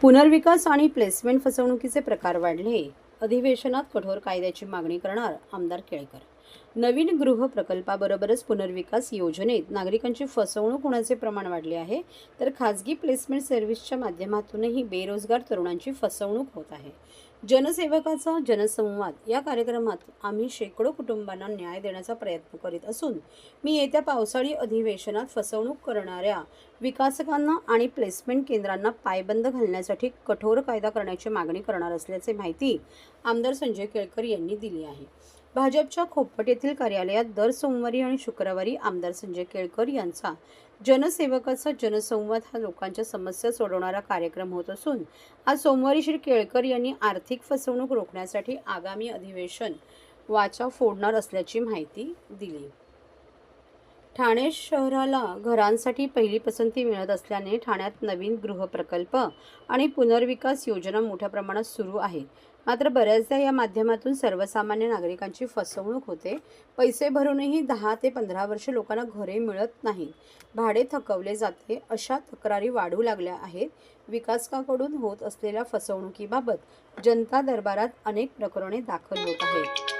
पुनर्विकास आणि प्लेसमेंट फसवणुकीचे प्रकार वाढले. अधिवेशनात कठोर कायद्याची मागणी करणार आमदार केळकर. नवीन गृह प्रकल्पाबरोबरच पुनर्विकास योजनेत नागरिकांची फसवणूक होण्याचे प्रमाण वाढले आहे. तर खाजगी प्लेसमेंट सर्व्हिसच्या माध्यमातूनही बेरोजगार तरुणांची फसवणूक होत आहे. जनसेवकाचा जनसंवाद या कार्यक्रमात आम्ही शेकडो कुटुंबांना न्याय देण्याचा प्रयत्न करीत असून मी येत्या पावसाळी अधिवेशनात फसवणूक करणाऱ्या विकासकांना आणि प्लेसमेंट केंद्रांना पायबंद घालण्यासाठी कठोर कायदा करण्याची मागणी करणार असल्याचे माहिती आमदार संजय केळकर यांनी दिली आहे. भाजपच्या खोपट येथील कार्यालयात दर सोमवारी आणि शुक्रवारी आमदार संजय केळकर यांचा जनसेवकाचा जनसंवाद हा लोकांच्या समस्या सोडवणारा कार्यक्रम होत असून आज सोमवारी श्री केळकर यांनी आर्थिक फसवणूक रोखण्यासाठी आगामी अधिवेशन वाचा फोडणार असल्याची माहिती दिली. ठाणे शहराला घरांसाठी पहिली पसंती मिळत असल्याने ठाण्यात नवीन गृहप्रकल्प आणि पुनर्विकास योजना मोठ्या प्रमाणात सुरू आहे मात्र बऱ्याचदा या माध्यमातून सर्वसामान्य नागरिकांची फसवणूक होते. पैसे भरूनही दहा ते पंधरा वर्ष लोकांना घरे मिळत नाही भाडे थकवले जाते. अशा तक्रारी वाढू लागल्या आहेत. विकासकाकडून होत असलेल्या फसवणुकीबाबत जनता दरबारात अनेक प्रकरणे दाखल होत आहेत.